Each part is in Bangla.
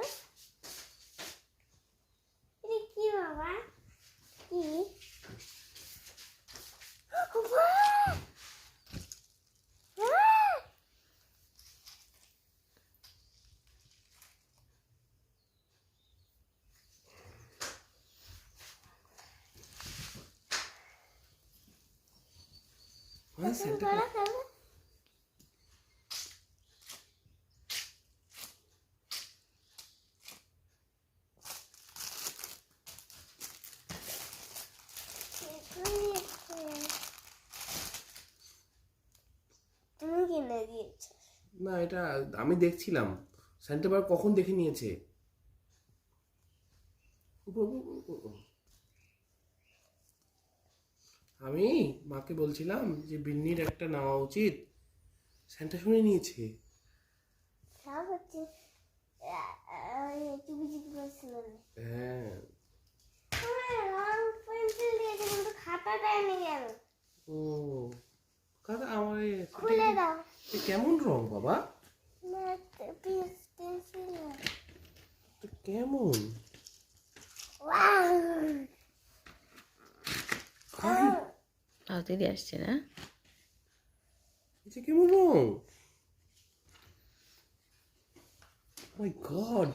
তো এটা কি বাবা কি বাহ! বাহ! হ্যাঁ স্যান্টা বড় খাব তুমি কিনে দিয়েছ না এটা আমি দেখছিলাম। স্যান্টা বার কখন দেখে নিয়েছে। আমি মাকে বলছিলাম যে বিন্নির একটা নেওয়া উচিত। স্যান্টা শুনে নিয়েছে। হ্যাঁ। খাতা দেয়নি কেন ও কাকা আমার এ- খুলে দাও এ কেমন রং বাবা? কেমন? ওয়াও। আরে, তাড়াতাড়ি আসছে না? এটা কেমন রং? মাই গড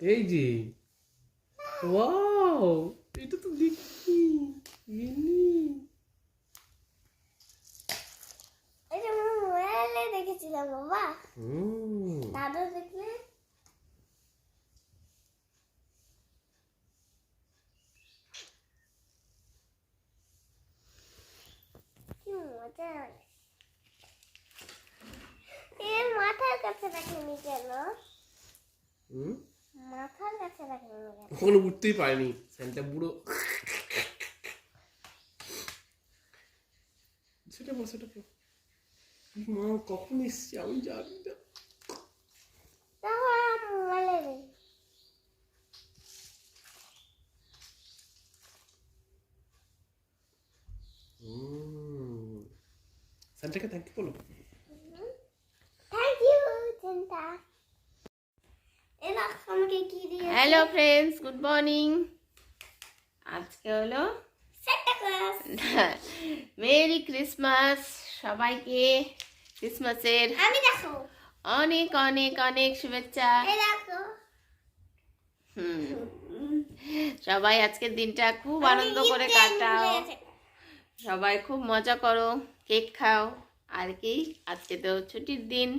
এই যে। ওয়াও এটা তো দেখি মিনি এটা আমি মোবাইলে দেখেছিলাম বাবা হুম দাদা দেখলে কি মজা এ মাথার কাছে রাখিনি কেন হুম মাথার কাছে রাখিনি কেন ওখানে উঠতেই পারেনি। স্যান্টা বুড়ো। সেটা বল সেটা বল। মা কখন এসছে আমি জানি না তাহলে মোবাইলে দেখি হুম স্যান্টাকে থ্যাংক ইউ বলো থ্যাংক ইউ চিন্তা এরা আমাকে কি দিয়ে হ্যালো ফ্রেন্ডস গুড মর্নিং আজকে হলো মেরি ক্রিসমাস সবাইকে ক্রিসমাসের অনেক অনেক অনেক শুভেচ্ছা। হুম। সবাই আজকের দিনটা খুব আনন্দ করে কাটাও। সবাই খুব মজা করো কেক খাও আর কি আজকে তো ছুটির দিন।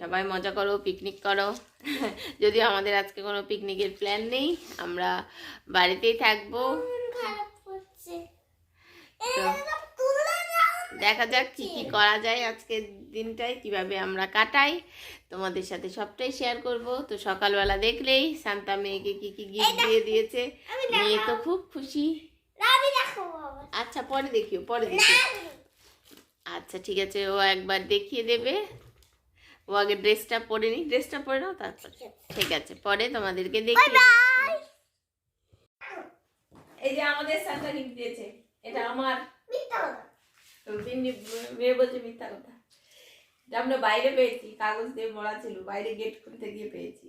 সবাই মজা করো পিকনিক করো। যদিও আমাদের আজকে কোনো পিকনিকের প্ল্যান নেই আমরা বাড়িতেই থাকব। দেখো, যাক কি কি করা যায় আজকের দিনটায় কীভাবে আমরা কাটাই। তোমাদের সাথে সবটাই শেয়ার করব। তো সকালবেলা দেখলেই শান্তা মেয়েকে কি কি গিফট দিয়ে দিয়েছে। মেয়ে তো খুব খুশি। আচ্ছা পরে দেখিও পরে দেখিও। আচ্ছা ঠিক আছে ও একবার দেখিয়ে দেবে। ও আগে ড্রেসটা পরে নি। ড্রেসটা পরে নাও তারপর। ঠিক আছে পরে তোমাদেরকে দেব। এই যে আমাদের সান্তা গিফট দিয়েছে এটা আমার। মিথ্যা কথা। মেয়ে বলছে মিথ্যা কথা। এটা আমরা বাইরে পেয়েছি কাগজ দিয়ে মোড়া ছিল বাইরে গেট খুলতে গিয়ে পেয়েছি।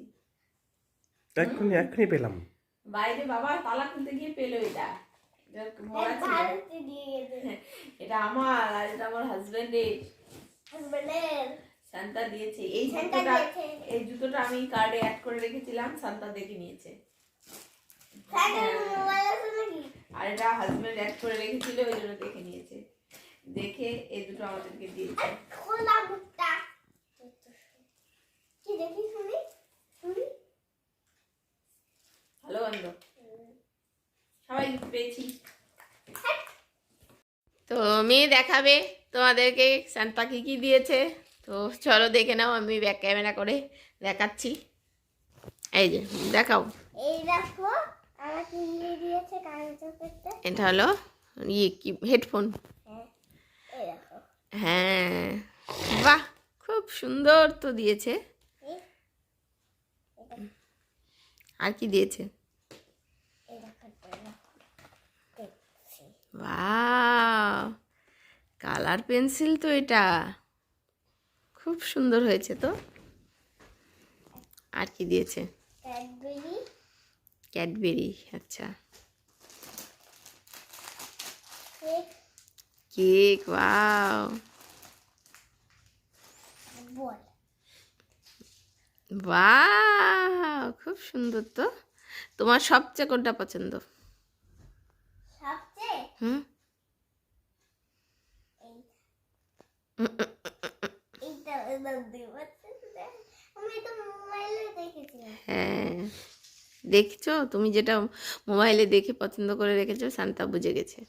এক্ষুনি এক্ষুনি পেলাম। বাইরে বাবা তালা খুলতে গিয়ে পেল এটা। এটা আমার আর এটা আমার হাজবেন্ডের হাজবেন্ডের শান্তা দিয়েছে। এই জুতোটা এই জুতোটা আমি কার্ডে অ্যাড করে রেখেছিলাম সান্তা দেখে নিয়েছে। নাকি? আর এটা হাজবেন্ড অ্যাড করে রেখেছিল ওই জন্য দেখে নিয়েছে। দেখে এই দুটো আমাদেরকে দিয়েছে। খোলা মুখটা। কি দেখি শুনি? শুনি? ভালো গন্ধ। সবাই পেয়েছি। তো মেয়ে দেখাবে তোমাদেরকে শান্তা কি কি দিয়েছে। তো চলো দেখে নাও আমি ব্যাক ক্যামেরা করে দেখাচ্ছি। এই যে দেখাও। এই দেখো আমাকে ইয়ে দিয়েছে এটা হলো ইয়ে কি হেডফোন হ্যাঁ এই দেখো। হ্যাঁ বাহ খুব সুন্দর তো দিয়েছে। আর কি দিয়েছে? কালার পেন্সিল তো এটা। খুব সুন্দর হয়েছে তো। আর কি দিয়েছে? ক্যাডবেরি। আচ্ছা। কেক। ওয়াও। বল। খুব সুন্দর তো। তোমার সবচেয়ে কোনটা পছন্দ? সবচেয়ে? হুম এই এইটা এবার দিব আমি তো মোবাইলে দেখেছিলাম হ্যাঁ। দেখছ? তুমি যেটা মোবাইলে দেখে পছন্দ করে রেখেছো শান্তা বুঝে গেছে।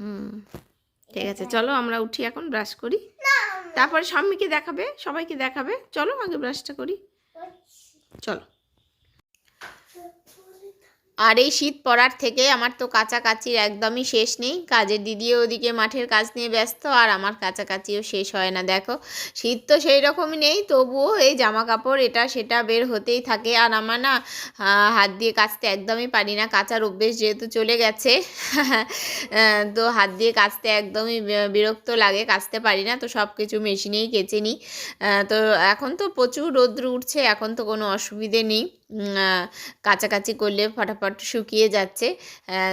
হুম। ঠিক আছে চলো আমরা উঠি এখন ব্রাশ করি। তারপরে স্বামীকে দেখাবে সবাইকে দেখাবে। চলো আগে ব্রাশটা করি। চলো। আর এই শীত পড়ার থেকে আমার তো কাছাকাছির একদমই শেষ নেই। কাজের দিদিও ওদিকে মাঠের কাজ নিয়ে ব্যস্ত আর আমার কাছাকাছিও শেষ হয় না, দেখো। শীত তো সেই রকমই নেই, তবুও এই জামা কাপড় এটা সেটা বের হতেই থাকে। আর আমার না হাত দিয়ে কাচতে একদমই পারি না, কাচার অভ্যেস যেহেতু চলে গেছে। তো হাত দিয়ে কাচতে একদমই বিরক্ত লাগে, কাচতে পারি না, তো সব কিছু মেশিনেই কেচে নিই। তো এখন তো প্রচুর রৌদ্র উঠছে, এখন তো কোনো অসুবিধে নেই। কাচাকাচি করলে ফটাফট শুকিয়ে যাচ্ছে।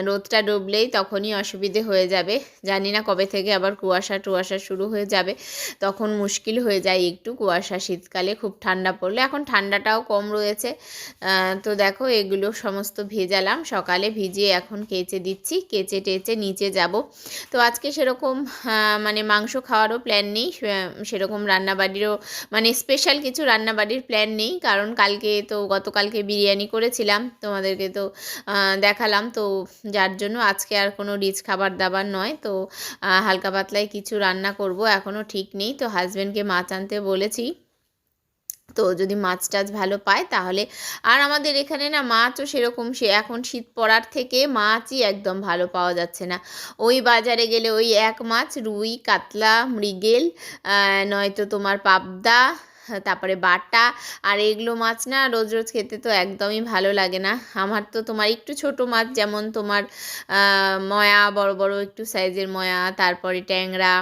রোদটা ডুবলেই তখনই অসুবিধে হয়ে যাবে। জানি না কবে থেকে আবার কুয়াশা টুয়াশা শুরু হয়ে যাবে। তখন মুশকিল হয়ে যায় একটু কুয়াশা, শীতকালে খুব ঠান্ডা পড়লে। এখন ঠান্ডাটাও কম রয়েছে। তো দেখো এগুলো সমস্ত ভেজালাম। সকালে ভিজিয়ে এখন কেচে দিচ্ছি। কেচে টেচে নিচে যাব। তো আজকে সেরকম মানে মাংস খাওয়ারও প্ল্যান নেই। সেরকম রান্নাবাড়িরও মানে স্পেশাল কিছু রান্নাবাড়ির প্ল্যান নেই। কারণ কালকে তো গতকালকে বিরিয়ানি করেছিলাম, তোমাদেরকে তো দেখালাম। তো যার জন্য আজকে আর কোনো রিচ খাবার দাবার নয়। তো হালকা পাতলায় কিছু রান্না করব এখনও ঠিক নেই। তো হাজব্যান্ডকে মাছ আনতে বলেছি। তো যদি মাছ টাছ ভালো পায় তাহলে, আর আমাদের এখানে না মাছও সেরকম সে, এখন শীত পড়ার থেকে মাছই একদম ভালো পাওয়া যাচ্ছে না। ওই বাজারে গেলে ওই এক মাছ, রুই, কাতলা, মৃগেল নয়তো তোমার পাবদা তারপরে বাটা আর এগুলো মাছ না রোজ রোজ খেতে তো একদমই ভালো লাগে না। আমার তো তোমার একটু ছোট মাছ যেমন তোমার ময়া, বড় বড় একটু সাইজের ময়া, তারপরে ট্যাংরা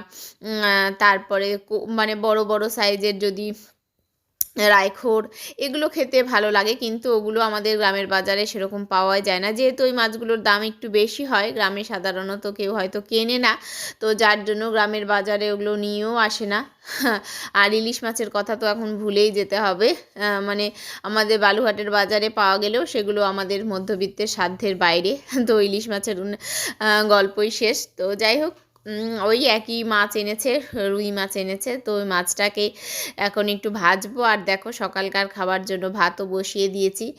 তারপরে মানে বড় বড় সাইজের যদি রায়খোর, এগুলো খেতে ভালো লাগে, কিন্তু ওগুলো আমাদের গ্রামের বাজারে সেরকম পাওয়া যায় না। যেহেতু ওই মাছগুলোর দাম একটু বেশি হয়, গ্রামে সাধারণত কেউ হয়তো কেনে না, তো যার জন্য গ্রামের বাজারে ওগুলো নিয়েও আসে না। আর ইলিশ মাছের কথা তো এখন ভুলেই যেতে হবে। মানে আমাদের বালুঘাটের বাজারে পাওয়া গেলেও সেগুলো আমাদের মধ্যবিত্তের সাধ্যের বাইরে। তো ইলিশ মাছের গল্পই শেষ। তো যাই হোক ওই একই মাছ এনেছে, রুই মাছ এনেছে। তো ওই মাছটাকে এখন একটু ভাজবো। আর দেখো, সকালকার খাবার জন্য ভাতও বসিয়ে দিয়েছি।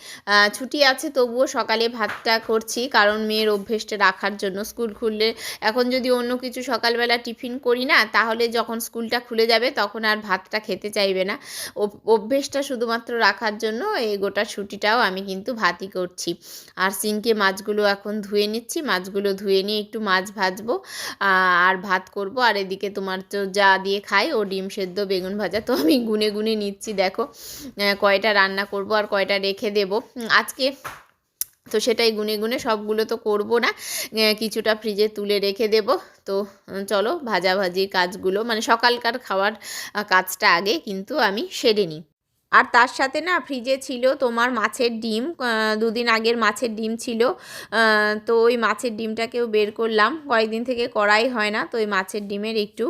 ছুটি আছে, তবুও সকালে ভাতটা করছি। কারণ মেয়ের অভ্যেসটা রাখার জন্য স্কুল খুললে, এখন যদি অন্য কিছু সকালবেলা টিফিন করি না, তাহলে যখন স্কুলটা খুলে যাবে, তখন আর ভাতটা খেতে চাইবে না। অভ- অভ্যেসটা শুধুমাত্র রাখার জন্য এই গোটা ছুটিটাও আমি কিন্তু ভাতই করছি। আর সিনকে মাছগুলো এখন ধুয়ে নিচ্ছি। মাছগুলো ধুয়ে নিয়ে একটু মাছ ভাজবো। আর ভাত করব, আর এদিকে তোমার তো যা দিয়ে খাই, ও ডিম সেদ্ধ, বেগুন ভাজা। তো আমি গুনে গুনে নিচ্ছি, দেখো কয়টা রান্না করব আর কয়টা রেখে দেব। আজকে তো সেটাই গুনে গুনে সবগুলো তো করব না কিছুটা ফ্রিজে তুলে রেখে দেব। তো চলো, ভাজাভাজির কাজগুলো মানে সকালকার খাওয়ার কাজটা আগে কিন্তু আমি সেরে নিই। আর তার সাথে না ফ্রিজে ছিল তোমার মাছের ডিম দুদিন আগের মাছের ডিম ছিল। তো ওই মাছের ডিমটাকেও বের করলাম। কয়েকদিন থেকে করাই হয় না, তো ওই মাছের ডিমের একটু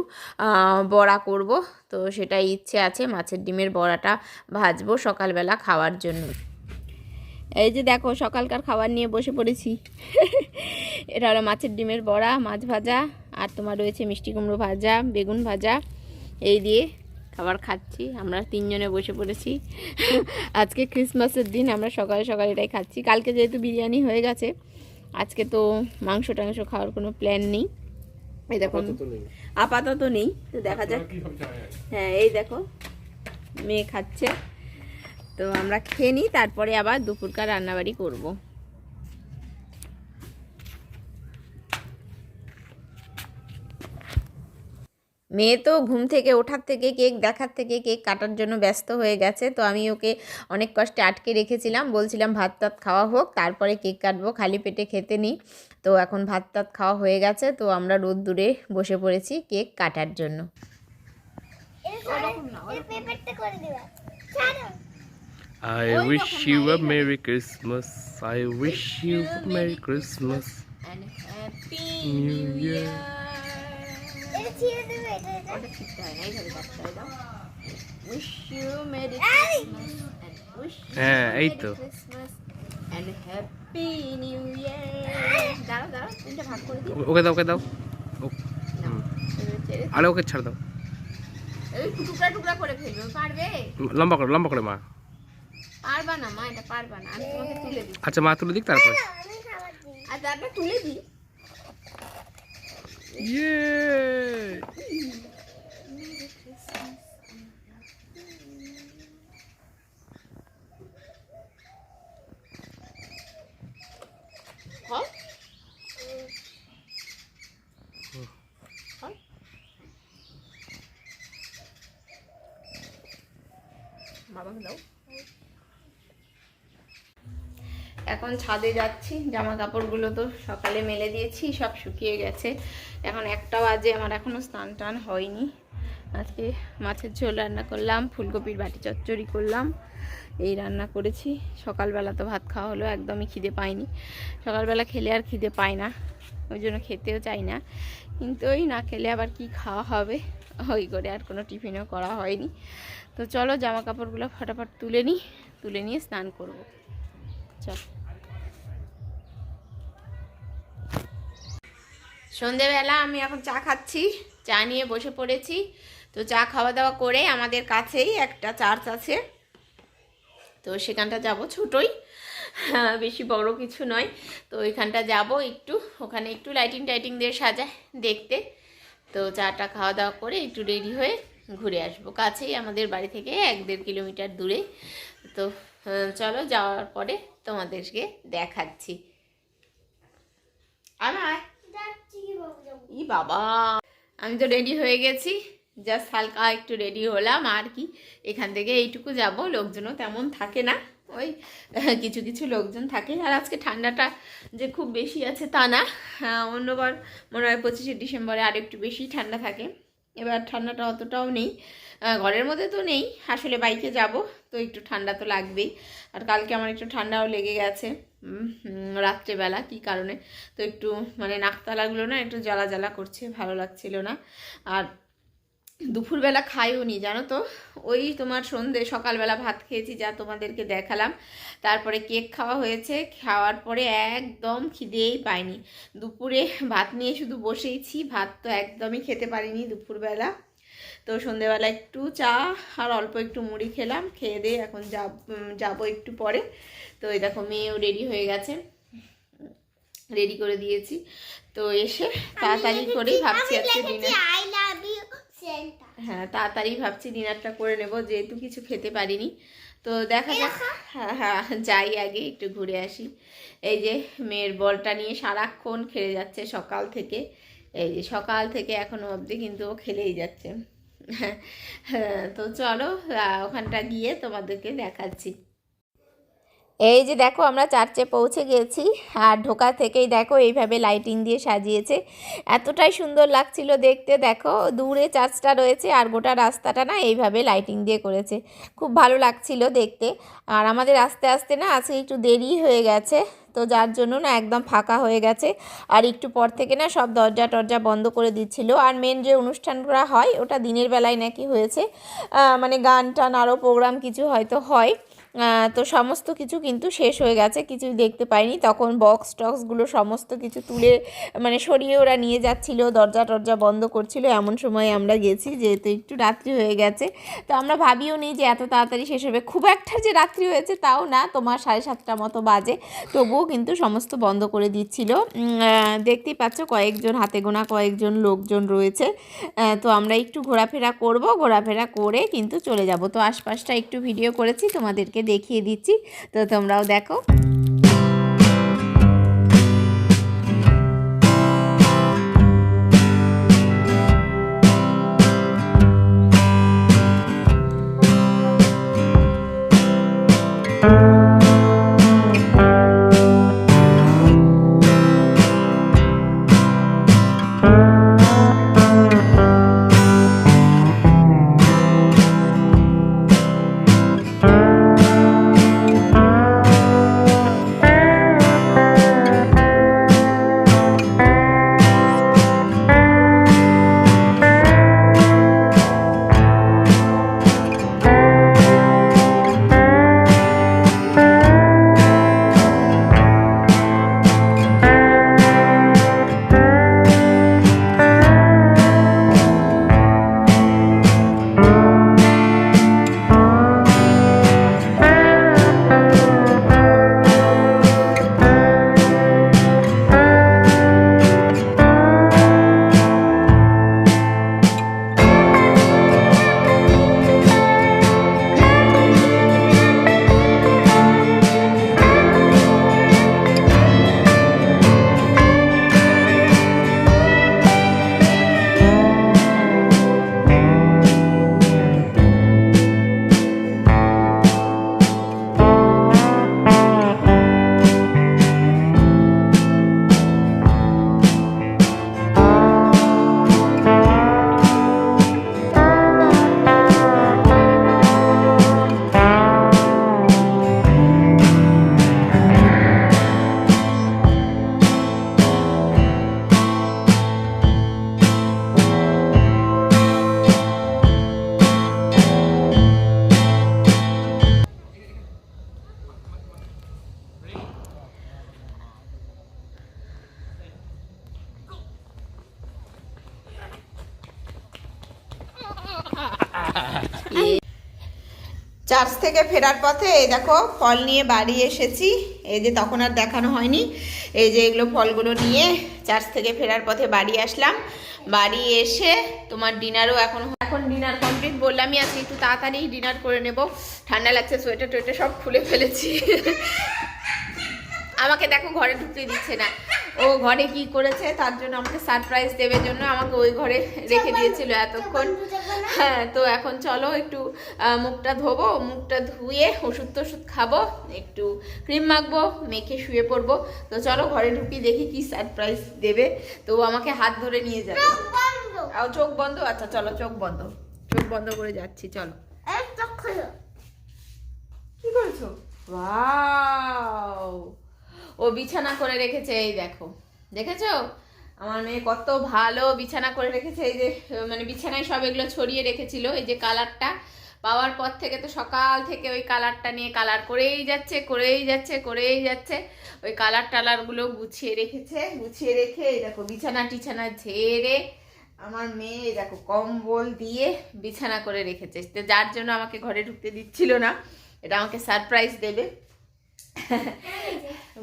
বড়া করব। তো সেটাই ইচ্ছে আছে, মাছের ডিমের বড়াটা ভাজবো সকালবেলা খাওয়ার জন্য। এই যে দেখো, সকালকার খাবার নিয়ে বসে পড়েছি। এটা হলো মাছের ডিমের বড়া, মাছ ভাজা, আর তোমার রয়েছে মিষ্টি কুমড়ো ভাজা, বেগুন ভাজা, এই দিয়ে খাবার খাচ্ছি। আমরা তিনজনে বসে পড়েছি। আজকে ক্রিসমাসের দিন আমরা সকালে সকালে এটাই খাচ্ছি। কালকে যেহেতু বিরিয়ানি হয়ে গেছে আজকে তো মাংস টাংস খাওয়ার কোনো প্ল্যান নেই। এই দেখো আপাতত নেই। তো দেখা যাক। হ্যাঁ এই দেখো মেয়ে খাচ্ছে। তো আমরা খেয়ে নিই তারপরে আবার দুপুরকার রান্নাবাড়ি করব। মেয়ে তো ঘুম থেকে ওঠার থেকে কেক দেখার থেকে কেক কাটার জন্য ব্যস্ত হয়ে গেছে তো আমি ওকে অনেক কষ্টে আটকে রেখেছিলাম বলছিলাম ভাত টাত খাওয়া হোক তারপরে কেক কাটবো খালি পেটে খেতে নিই তো এখন ভাত টাত খাওয়া হয়ে গেছে তো আমরা রোদ দূরে বসে পড়েছি কেক কাটার জন্য I wish you a Merry Christmas. I wish you a Merry Christmas. And happy New Year. ওটা ঠিকতে হয় না এইভাবে কাটতে হয় দাও উইশ ইউ মেরি এই! ক্রিসমাস এন্ড উইশ হ্যাঁ, এই তো। Christmas and happy new year দাঁড়াও দাঁড়াও তিনটা ভাগ করে দিই ওকে দাও ওকে দাও। ও- নাও, এবারে আরে ওকে ছাড় দাও। এই টুকরা টুকরা করে ফেলবে পারবে লম্বা করে লম্বা করে মা। পারবা না মা এটা পারবা না। আমি তোমাকে তুলে দিই আচ্ছা মা তুলে দিক তারপরে। আমি খাবার দিই আর তারপর তুলে দিই। ইয়ে। বাবাকে দাও এখন ছাদে যাচ্ছি জামা কাপড়গুলো তো সকালে মেলে দিয়েছি সব শুকিয়ে গেছে এখন একটা বাজে, আমার এখনও স্নান টান হয়নি। আজকে মাছের ঝোল রান্না করলাম, ফুলকপির বাটি চচ্চড়ি করলাম, এই রান্না করেছি। সকালবেলা তো ভাত খাওয়া হলো, একদমই খিদে পাইনি। সকালবেলা খেলে আর খিদে পায় না, ওই জন্য খেতেও চাই না। কিন্তু ওই না খেলে আবার কি খাওয়া হবে, ওই করে আর কোনো টিফিনও করা হয়নি। তো চলো জামা কাপড়গুলো ফটাফট তুলে নিই তুলে নিয়ে স্নান করব। চল। সন্ধেবেলা আমি এখন চা খাচ্ছি, চা নিয়ে বসে পড়েছি। তো চা খাওয়া দাওয়া করে আমাদের কাছেই একটা চার্চ আছে। তো সেখানটা যাব ছোটই, বেশি বড় কিছু নয়। তো ওইখানটা যাব একটু, ওখানে একটু লাইটিং টাইটিং দিয়ে সাজায় দেখতে। তো চাটা খাওয়া দাওয়া করে একটু রেডি হয়ে ঘুরে আসব। কাছেই আমাদের বাড়ি থেকে এক দেড় কিলোমিটার দূরে। তো চলো যাওয়ার পরে তোমাদেরকে দেখাচ্ছি। আমার ই বাবা। আমি তো রেডি হয়ে গেছি। জাস্ট হালকা একটু রেডি হলাম। আর কি? এখান থেকে এইটুকু যাব। লোকজনও তেমন থাকে না। ওই কিছু কিছু লোকজন থাকে। আর আজকে ঠান্ডাটা যে খুব বেশি আছে তা না। আহ, অন্যবার মনে হয় পঁচিশে ডিসেম্বরে আর একটু বেশি ঠান্ডা থাকে। এবার ঠান্ডাটা অতটাও নেই। ঘরের মধ্যে তো নেই। আসলে বাইকে যাব। তো একটু ঠান্ডা তো লাগবেই। আর কালকে আমার একটু ঠান্ডাও লেগে গেছে। রাত্রেবেলা, কী কারণে? তো একটু মানে নাকতালাগুলো না একটু জ্বালা জ্বালা করছে, ভালো লাগছিল না। আর দুপুরবেলা খাইও নি, জানো তো? ওই তোমার সন্ধে, সকালবেলা ভাত খেয়েছি, যা তোমাদেরকে দেখালাম। তারপরে কেক খাওয়া হয়েছে, খাওয়ার পরে একদম খিদেই পাইনি। দুপুরে ভাত নিয়ে শুধু বসেইছি, ভাত তো একদমই খেতে পারিনি দুপুরবেলা। তো সন্ধেবেলা একটু চা আর অল্প একটু মুড়ি খেলাম খেয়ে দিয়ে এখন যাব যাব একটু পরে। তো এই দেখো মেয়েও রেডি হয়ে গেছে। রেডি করে দিয়েছি। তো এসে তাড়াতাড়ি করেই ভাবছি আজকে dinner I love you Santa হ্যাঁ তাড়াতাড়ি ভাবছি ডিনারটা করে নেব যেহেতু কিছু খেতে পারিনি। তো দেখা যাক। হ্যাঁ হ্যাঁ যাই আগে একটু ঘুরে আসি। এই যে মেয়ের বলটা নিয়ে সারাক্ষণ খেলে যাচ্ছে সকাল থেকে। এই যে সকাল থেকে এখনও অবধি কিন্তু ও খেলেই যাচ্ছে। তো চলো ওখানটা গিয়ে তোমাদেরকে দেখাচ্ছি। এই যে দেখো, আমরা চার্চে পৌঁছে গেছি, আর ঢোকা থেকেই দেখো, এইভাবে লাইটিং দিয়ে সাজিয়েছে। এতটাই সুন্দর লাগছিল দেখতে, দেখো, দূরে চার্চটা রয়েছে, আর গোটা রাস্তাটা না এইভাবে লাইটিং দিয়ে করেছে। খুব ভালো লাগছিল দেখতে। আর আমাদের আস্তে আস্তে না, আজকে একটু দেরি হয়ে গেছে। তো যার জন্য না একদম ফাঁকা হয়ে গেছে। আর একটু পর থেকে না সব দরজা টরজা বন্ধ করে দিচ্ছিল। আর মেন যে অনুষ্ঠানটা হয়, ওটা দিনের বেলায় নাকি হয়েছে। মানে গান টান আরও প্রোগ্রাম কিছু হয়তো হয়। তো সমস্ত কিছু কিন্তু শেষ হয়ে গেছে কিছু দেখতে পাইনি। তখন বক্স টক্সগুলো সমস্ত কিছু তুলে মানে সরিয়ে ওরা নিয়ে যাচ্ছিল, দরজা টরজা বন্ধ করছিল। এমন সময় আমরা গেছি, যেহেতু একটু রাত্রি হয়ে গেছে। তো আমরা ভাবিও নি যে এত তাড়াতাড়ি শেষ হবে। খুব একটা যে রাত্রি হয়েছে তাও না, তোমার সাড়ে সাতটা মতো বাজে। তবুও কিন্তু সমস্ত বন্ধ করে দিচ্ছিল। দেখতেই পাচ্ছ কয়েকজন হাতে গোনা কয়েকজন লোকজন রয়েছে। তো আমরা একটু ঘোরাফেরা করব, ঘোরাফেরা করে কিন্তু চলে যাব। তো আশপাশটা একটু ভিডিও করেছি, তোমাদেরকে দেখিয়ে দিচ্ছি। তো তোমরাও দেখো। চার্চ থেকে ফেরার পথে, এই দেখো, ফল নিয়ে বাড়ি এসেছি। এই যে তখন আর দেখানো হয়নি। এই যে এগুলো ফলগুলো নিয়ে চার্চ থেকে ফেরার পথে বাড়ি আসলাম। বাড়ি এসে তোমার ডিনারও এখন এখন ডিনার কমপ্লিট বললামই আজকে একটু তাড়াতাড়ি ডিনার করে নেব। ঠান্ডা লাগছে, সোয়েটার টোয়েটার সব খুলে ফেলেছি। আমাকে দেখো ঘরে ঢুকতে দিচ্ছে না। ও ঘরে কি করেছে তার জন্য আমাকে সারপ্রাইজ দেওয়ার জন্য আমাকে ওই ঘরে রেখে দিয়েছিল এতক্ষণ। হ্যাঁ তো এখন চলো একটু মুখটা ধোবো মুখটা ধুয়ে ওষুধ টষুধ খাব একটু ক্রিম মাখবো মেখে শুয়ে পড়ব। তো চলো ঘরে ঢুকি দেখি কি সারপ্রাইজ দেবে। তো আমাকে হাত ধরে নিয়ে যাবে। চোখ বন্ধ। আচ্ছা চলো চোখ বন্ধ। চোখ বন্ধ করে যাচ্ছি চলো। কি করেছ? ওয়াও! ও বিছানা করে রেখেছে, এই দেখো। দেখেছ? আমার মেয়ে কত ভালো বিছানা করে রেখেছে, এই যে মানে বিছানায় সব এগুলো ছড়িয়ে রেখেছিল, এই যে কালারটা। পাওয়ার পর থেকে তো সকাল থেকে ওই কালারটা নিয়ে কালার করেই যাচ্ছে করেই যাচ্ছে করেই যাচ্ছে। ওই কালার টালারগুলো গুছিয়ে রেখেছে, গুছিয়ে রেখে এই দেখো বিছানা টিছানা ঝেড়ে আমার মেয়ে দেখো কম্বল দিয়ে বিছানা করে রেখেছে। যার জন্য আমাকে ঘরে ঢুকতে দিচ্ছিল না। এটা আমাকে সারপ্রাইজ দেবে।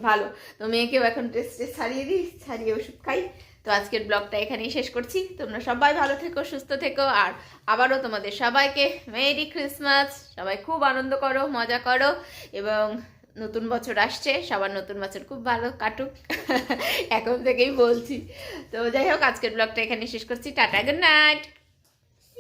ভালো। তো মেয়েকেও এখন ড্রেস ট্রেস ছাড়িয়ে দিই, ছাড়িয়ে ওষুধ খাই। তো আজকের ব্লগটা এখানেই শেষ করছি। তোমরা সবাই ভালো থেকো, সুস্থ থেকো, আর আবারও তোমাদের সবাইকে মেরি ক্রিসমাস। সবাই খুব আনন্দ করো, মজা করো, এবং নতুন বছর আসছে, সবার নতুন বছর খুব ভালো কাটুক। এখন থেকেই বলছি। তো যাই হোক, আজকের ব্লগটা এখানে শেষ করছি। Tata good night